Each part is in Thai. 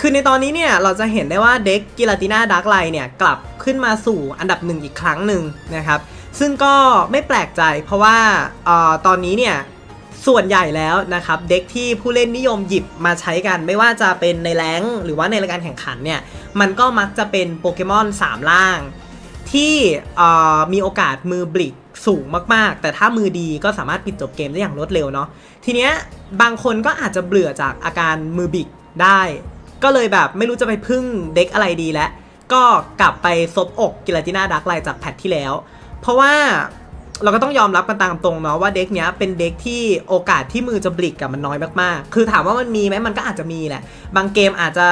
คือในตอนนี้เนี่ยเราจะเห็นได้ว่าเด็กกิลาติน่าดักไลเนี่ยกลับขึ้นมาสู่อันดับหนึ่งอีกครั้งหนึ่งนะครับ ซึ่งก็ไม่แปลกใจเพราะว่าออตอนนี้เนี่ยส่วนใหญ่แล้วนะครับเด็กที่ผู้เล่นนิยมหยิบมาใช้กันไม่ว่าจะเป็นในแรงหรือว่าในรายการแข่งขันเนี่ยมันก็มักจะเป็นโปเกมอน 3 ล่าง ที่มีโอกาสมือบลิกสูงมากๆ แต่ถ้ามือดีก็สามารถปิดจบเกมได้อย่างรวดเร็วเนาะทีเนี้ยบางคนก็อาจจะเบื่อจากอาการมือบิกได้ ก็เลยแบบไม่รู้จะไปพึ่งเด็กอะไรดีแล้ว ก็กลับไปซบอกกิลาติน่าดักไลจากแพทที่แล้ว เพราะว่าเราก็ต้องยอมรับกันตามตรงเนาะว่าเด็กเนี้ยเป็นเด็กที่โอกาสที่มือจะบลิกกับมันน้อยมากๆ คือถามว่ามันมีไหมมันก็อาจจะมีแหละ บางเกมอาจจะ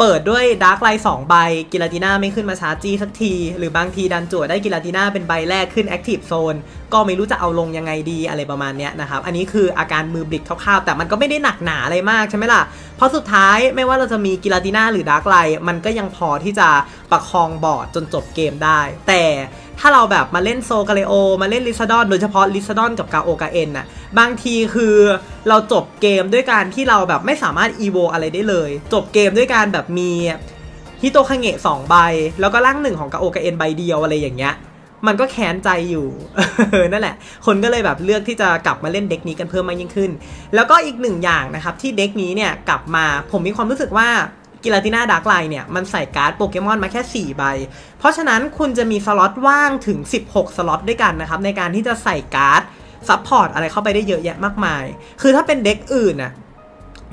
เปิดด้วยดาร์กไลท์สองใบ กิลาติน่าไม่ขึ้นมาชาร์จี้สักที หรือบางทีดันจั่วได้กิลาติน่าเป็นใบแรกขึ้นแอคทีฟโซนก็ไม่รู้จะเอาลงยังไงดีอะไรประมาณเนี้ยนะครับ อันนี้คืออาการมือบลิกคร่าวๆ แต่มันก็ไม่ได้หนักหนาอะไรมากใช่ไหมล่ะ เพราะสุดท้ายไม่ว่าเราจะมีกิลาติน่าหรือดาร์กไลท์มันก็ยังพอที่จะประคองบอร์ดจนจบเกมได้ แต่ถ้าเราแบบมาเล่นโซกาเลโอ มาเล่นลิซาดอนโดยเฉพาะลิซาดอนกับกาโอกาเอ็นน่ะบางทีคือ เราจบเกมด้วยการที่เราแบบไม่สามารถอีโวอะไรได้เลย จบเกมด้วยการแบบมีฮิโตคังเงะสองใบ แล้วก็ร่างหนึ่งของกาโอกาเอ็นใบเดียวอะไรอย่างเงี้ยมันก็แค้นใจอยู่ นั่นแหละ คนก็เลยแบบเลือกที่จะกลับมาเล่นเด็กนี้กันเพิ่มมากยิ่งขึ้น แล้วก็อีกหนึ่งอย่างนะครับ ที่เด็กนี้เนี่ยกลับมาผมมีความรู้สึกว่ากิลาติน่าดาร์กไลน์เนี่ย มันใส่การ์ดโปเกมอนมาแค่ 4 ใบ เพราะฉะนั้นคุณจะมีสล็อตว่างถึง 16 สล็อตด้วยกันนะครับ ในการที่จะใส่การ์ด ซัพพอร์ตอะไรเข้าไปได้เยอะแยะมากมาย คือถ้าเป็นเด็กอื่นน่ะ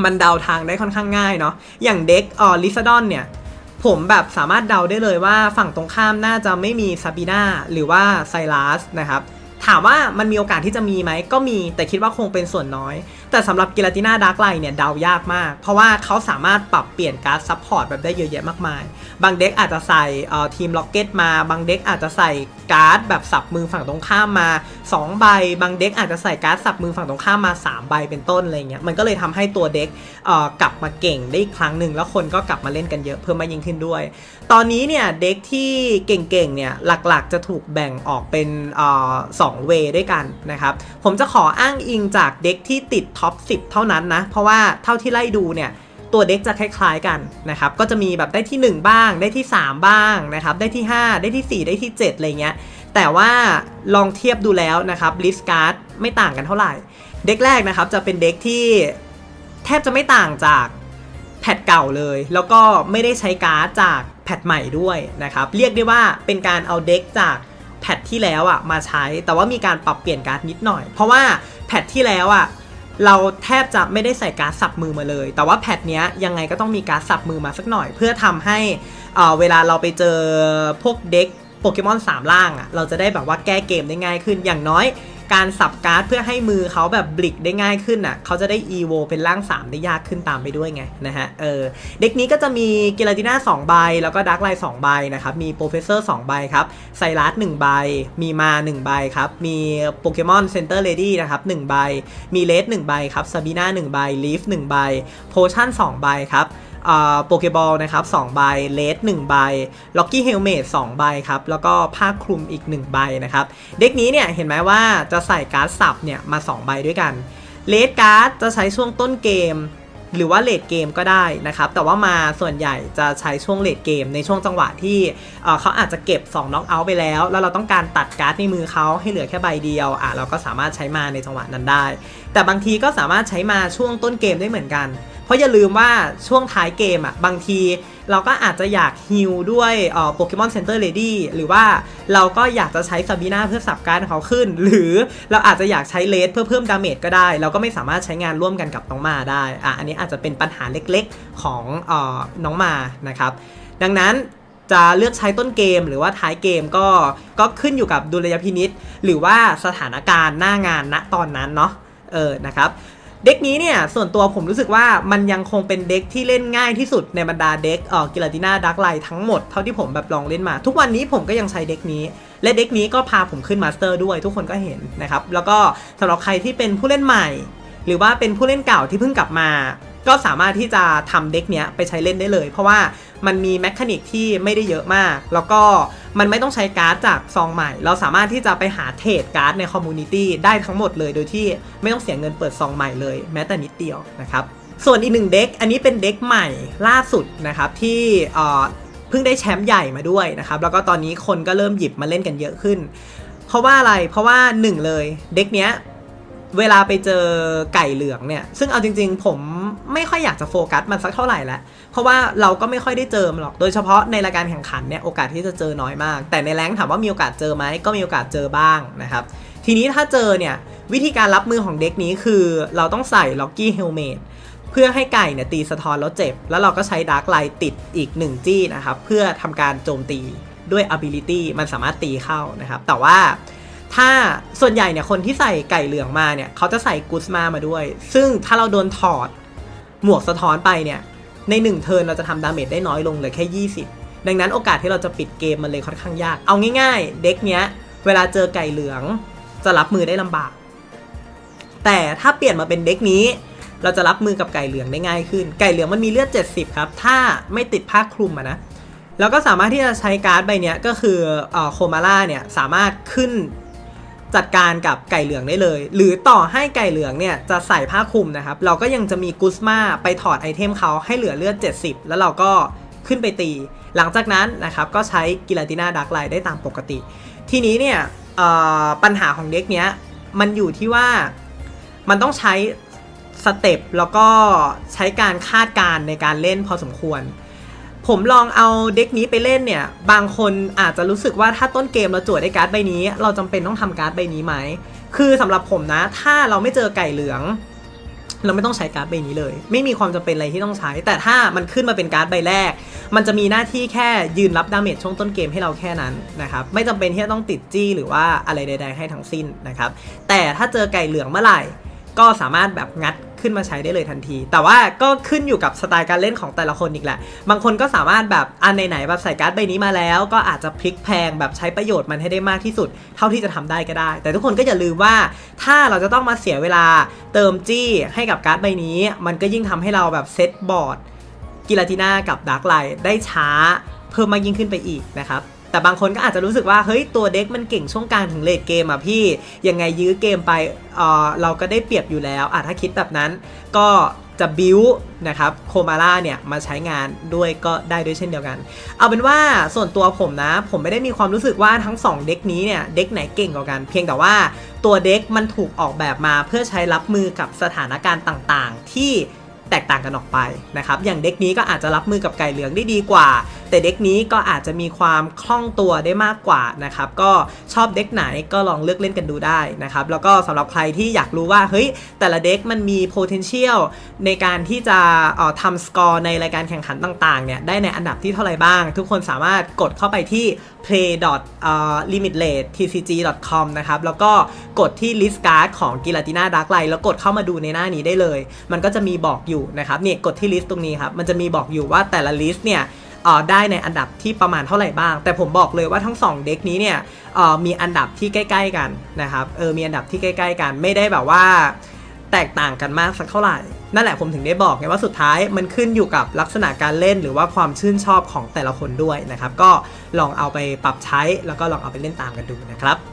มันเดาทางได้ค่อนข้างง่ายเนาะอย่างเด็กออลิซาดอนเนี่ยผมแบบสามารถเดาได้เลยว่าฝั่งตรงข้ามน่าจะไม่มีซาบีนาหรือว่าไซรัสนะครับถามว่ามันมีโอกาสที่จะมีไหมก็มีแต่คิดว่าคงเป็นส่วนน้อย แต่สำหรับกิลาติน่าดาร์กไลน์เนี่ยเดายากมาก เพราะว่าเขาสามารถปรับเปลี่ยนการ์ดซัพพอร์ตแบบได้เยอะแยะมากมาย บางเด็กอาจจะใส่เอ่อทีมล็อกเก็ตมา บางเด็กอาจจะใส่การ์ดแบบสับมือฝั่งตรงข้ามมา 2 ใบ บางเด็กอาจจะใส่การ์ดสับมือฝั่งตรงข้ามมา 3 ใบเป็นต้นอะไรเงี้ย มันก็เลยทำให้ตัวเด็กเอ่อกลับมาเก่งได้อีกครั้งหนึ่งแล้วคนก็กลับมาเล่นกันเยอะเพิ่มมายิ่งขึ้นด้วย ตอนนี้เนี่ยเด็กที่เก่งๆเนี่ยหลักๆจะถูกแบ่งออกเป็นเอ่อสองเวด้วยกันนะครับ ผมจะขออ้างอิงจากเด็กที่ติดท็อป 10 เท่านั้นนะ เพราะว่าเท่าที่ไล่ดูเนี่ย ตัวเด็กจะคล้ายๆกันนะครับ ก็จะมีแบบได้ที่ 1 บ้าง ได้ที่ 3 บ้างนะครับ ได้ที่ 5 ได้ที่ 4 ได้ที่ 7 อะไรเงี้ย แต่ว่าลองเทียบดูแล้วนะครับลิสการ์ดไม่ต่างกันเท่าไหร่ เด็กแรกนะครับจะเป็นเด็กที่แทบจะไม่ต่างจากแพทเก่าเลย แล้วก็ไม่ได้ใช้การ์ดจากแพทใหม่ด้วยนะครับ เรียกได้ว่าเป็นการเอาเด็กจากแพทที่แล้วอะมาใช้ แต่ว่ามีการปรับเปลี่ยนการ์ดนิดหน่อย เพราะว่าแพทที่แล้วอะ เราแทบจะไม่ได้ใส่การ์ดสับมือมาเลย แต่ว่าแพทเนี้ยยังไงก็ต้องมีการ์ดสับมือมาสักหน่อย เพื่อทำให้เออเวลาเราไปเจอพวกเด็กโปเกมอน3ล่างอะ่ะเราจะได้แบบว่าแก้เกมได้ง่ายขึ้นอย่างน้อย การสับการ์ดเพื่อให้มือเขาแบบบลิกได้ง่ายขึ้นอะเขาจะได้ EVO เป็นร่าง 3 ได้ยากขึ้นตามไปด้วยไงนะฮะเออเด็กนี้ก็จะมีกิลาติน่า2ใบ แล้วก็ดักไลท์2ใบนะครับมีโปรเฟสเซอร์2ใบครับไซรัส1ใบ มีมา 1 ใบครับ มีโปเกมอนเซนเตอร์เลดี้นะครับ1ใบ มีเลส1ใบครับซาบีน่า1ใบลีฟ1ใบโพชั่น2ใบครับ โปเกบอลนะครับ2ใบเลส1ใบล็อกกี้เฮลเมต2ใบครับ แล้วก็ผ้าคลุมอีก 1 ใบนะครับ เด็กนี้เนี่ยเห็นไหมว่าจะใส่การ์ดสับเนี่ยมา 2 ใบด้วยกันเลสการ์ดจะใช้ช่วงต้นเกม หรือว่าเลดเกมก็ได้นะครับ แต่ว่ามาส่วนใหญ่จะใช้ช่วงเลดเกม ในช่วงจังหวะที่เเขาอาจจะเก็บ2น็อกเอาท์ไปแล้ว แล้วเราต้องการตัดการ์ดในมือเขาให้เหลือแค่ใบเดียวอะเราก็สามารถใช้มาในจังหวะนั้นได้ แต่บางทีก็สามารถใช้มาช่วงต้นเกมได้เหมือนกันเพราะอย่าลืมว่าช่วงท้ายเกมอะบางทีเราก็อาจจะอยากฮิลด้วยโปเกมอนเซ็นเตอร์เลดี้หรือว่าเราก็อยากจะใช้ซาบีนาเพื่อสับการเขาขึ้น หรือเราอาจจะอยากใช้เลสเพื่อเพิ่มดาเมจก็ได้ เราก็ไม่สามารถใช้งานร่วมกันกับน้องมาได้อะอันนี้อาจจะเป็นปัญหาเล็กๆของออน้องมานะครับ ดังนั้นจะเลือกใช้ต้นเกมหรือว่าท้ายเกมก็ก็ขึ้นอยู่กับดุลยพินิษหรือว่าสถานการณ์หน้างานณตอนนั้นเนาะเออนะครับ เด็กนี้เนี่ยส่วนตัวผมรู้สึกว่ามันยังคงเป็นเด็กที่เล่นง่ายที่สุดในบรรดาเด็กเอ่อกิลาติน่าดักไลทั้งหมดเท่าที่ผมแบบลองเล่นมา ทุกวันนี้ผมก็ยังใช้เด็กนี้ และเด็กนี้ก็พาผมขึ้นมาสเตอร์ด้วยทุกคนก็เห็นนะครับ แล้วก็สำหรับใครที่เป็นผู้เล่นใหม่ หรือว่าเป็นผู้เล่นเก่าที่เพิ่งกลับมา ก็สามารถที่จะทำเด็กเนี้ยไปใช้เล่นได้เลย เพราะว่ามันมีแมคานิกที่ไม่ได้เยอะมาก แล้วก็ มันไม่ต้องใช้การ์ดจากซองใหม่ เราสามารถที่จะไปหาเทรดการ์ดในคอมมูนิตี้ได้ทั้งหมดเลย โดยที่ไม่ต้องเสียเงินเปิดซองใหม่เลยแม้แต่นิดเดียวนะครับส่วนอีกหนึ่งเด็กอันนี้เป็นเด็กใหม่ล่าสุดนะครับที่เอ่อเพิ่งได้แชมป์ใหญ่มาด้วยนะครับแล้วก็ตอนนี้คนก็เริ่มหยิบมาเล่นกันเยอะขึ้น เพราะว่าอะไรเพราะว่าหนึ่งเลยเด็กเนี้ยเวลาไปเจอไก่เหลืองเนี่ย ซึ่งเอาจริง ๆ ผม ไม่ค่อยอยากจะโฟกัสมันสักเท่าไหร่แล้วเพราะว่าเราก็ไม่ค่อยได้เจอมันหรอกโดยเฉพาะในรายการแข่งขันเนี่ยโอกาสที่จะเจอน้อยมาก แต่ในแรงถามว่ามีโอกาสเจอไหมก็มีโอกาสเจอบ้างนะครับทีนี้ถ้าเจอเนี่ยวิธีการรับมือของเด็กนี้คือเราต้องใส่ล็อกกี้เฮลเมตเพื่อให้ไก่เนี่ยตีสะท้อนแล้วเจ็บ แล้วเราก็ใช้ดาร์กไลท์ติดอีก 1 จี้นะครับ เพื่อทำการโจมตีด้วย ability มันสามารถตีเข้านะครับ แต่ว่าถ้าส่วนใหญ่เนี่ยคนที่ใส่ไก่เหลืองมาเนี่ย เขาจะใส่กุสมามาด้วย ซึ่งถ้าเราโดนถอด หมวกสะท้อนไปเนี่ย ใน1เทิร์นเราจะทำดาเมจได้น้อยลงเหลือแค่ 20 ดังนั้นโอกาสที่เราจะปิดเกมมันเลยค่อนข้างยาก เอาง่าย ๆ เด็กเนี้ย เวลาเจอไก่เหลือง จะรับมือได้ลำบาก แต่ถ้าเปลี่ยนมาเป็นเด็กนี้ เราจะรับมือกับไก่เหลืองได้ง่ายขึ้น ไก่เหลืองมันมีเลือด 70 ครับ ถ้าไม่ติดผ้าคลุมอะนะแล้วก็สามารถที่จะใช้การ์ดใบนี้ก็คือเอ่อโคมาล่าเนี่ยสามารถขึ้น จัดการกับไก่เหลืองได้เลย หรือต่อให้ไก่เหลืองเนี่ยจะใส่ผ้าคลุมนะครับ เราก็ยังจะมีกุสมาไปถอดไอเทมเขาให้เหลือเลือด 70 แล้วเราก็ขึ้นไปตี หลังจากนั้นนะครับก็ใช้กิลาติน่าดักไลได้ตามปกติ ทีนี้เนี่ยปัญหาของเด็กเนี้ยมันอยู่ที่ว่ามันต้องใช้สเต็ปแล้วก็ใช้การคาดการณ์ในการเล่นพอสมควร ผมลองเอาเด็กนี้ไปเล่นเนี่ย บางคนอาจจะรู้สึกว่าถ้าต้นเกมเราจวดได้การ์ดใบนี้ เราจำเป็นต้องทำการ์ดใบนี้ไหม คือสำหรับผมนะ ถ้าเราไม่เจอไก่เหลือง เราไม่ต้องใช้การ์ดใบนี้เลย ไม่มีความจำเป็นอะไรที่ต้องใช้ แต่ถ้ามันขึ้นมาเป็นการ์ดใบแรก มันจะมีหน้าที่แค่ยืนรับดาเมจช่วงต้นเกมให้เราแค่นั้นนะครับไม่จำเป็นที่จะต้องติดจี้หรือว่าอะไรใด ๆ ให้ทั้งสิ้นนะครับแต่ถ้าเจอไก่เหลืองเมื่อไหร่ ก็สามารถแบบงัด ขึ้นมาใช้ได้เลยทันที แต่ว่าก็ขึ้นอยู่กับสไตล์การเล่นของแต่ละคนอีกแหละ บางคนก็สามารถแบบอันไหนๆแบบใส่การ์ดใบนี้มาแล้ว ก็อาจจะพลิกแพงแบบใช้ประโยชน์มันให้ได้มากที่สุด เท่าที่จะทำได้ก็ได้ แต่ทุกคนก็อย่าลืมว่า ถ้าเราจะต้องมาเสียเวลาเติมจี้ให้กับการ์ดใบนี้ มันก็ยิ่งทำให้เราแบบเซตบอร์ดกิลาติน่ากับดาร์กไลท์ได้ช้าเพิ่มมากยิ่งขึ้นไปอีกนะครับ แต่บางคนก็อาจจะรู้สึกว่าเฮ้ยตัวเด็กมันเก่งช่วงกลางถึงเลดเกมอะพี่ยังไงยื้อเกมไปเออเราก็ได้เปรียบอยู่แล้วอะถ้าคิดแบบนั้นก็จะบิวนะครับโคมาล่าเนี่ยมาใช้งานด้วยก็ได้ด้วยเช่นเดียวกัน เอาเป็นว่าส่วนตัวผมนะ ผมไม่ได้มีความรู้สึกว่าทั้ง 2 เด็กนี้เนี่ยเด็กไหนเก่งกว่ากัน เพียงแต่ว่าตัวเด็กมันถูกออกแบบมาเพื่อใช้รับมือกับสถานการณ์ต่างๆ ที่แตกต่างกันออกไปนะครับอย่างเด็กนี้ก็อาจจะรับมือกับไก่เหลืองได้ดีกว่า แต่เด็กนี้ก็อาจจะมีความคล่องตัวได้มากกว่านะครับก็ชอบเด็กไหนก็ลองเลือกเล่นกันดูได้นะครับแล้วก็สำหรับใครที่อยากรู้ว่าเฮ้ยแต่ละเด็กมันมี potential ในการที่จะออทำสกอร์ในรายการแข่งขันต่างๆเนี่ยได้ในอันดับที่เท่าไหร่บ้าง ทุกคนสามารถกดเข้าไปที่ play limitlate tcg com นะครับแล้วก็กดที่ list card ของกิลาติน่าดาร์กไลแล้วกดเข้ามาดูในหน้านี้ได้เลย มันก็จะมีบอกอยู่นะครับเนี่ยกดที่ list ตรงนี้ครับมันจะมีบอกอยู่ว่าแต่ละ list เนี่ย ได้ในอันดับที่ประมาณเท่าไหร่บ้าง แต่ผมบอกเลยว่าทั้ง 2 เด็กนี้เนี่ยเออมีอันดับที่ใกล้ ๆ กันนะครับเออมีอันดับที่ใกล้ ๆ กันไม่ได้แบบว่าแตกต่างกันมากสักเท่าไหร่ นั่นแหละผมถึงได้บอกไงว่าสุดท้ายมันขึ้นอยู่กับลักษณะการเล่นหรือว่าความชื่นชอบของแต่ละคนด้วยนะครับ ก็ลองเอาไปปรับใช้แล้วก็ลองเอาไปเล่นตามกันดูนะครับ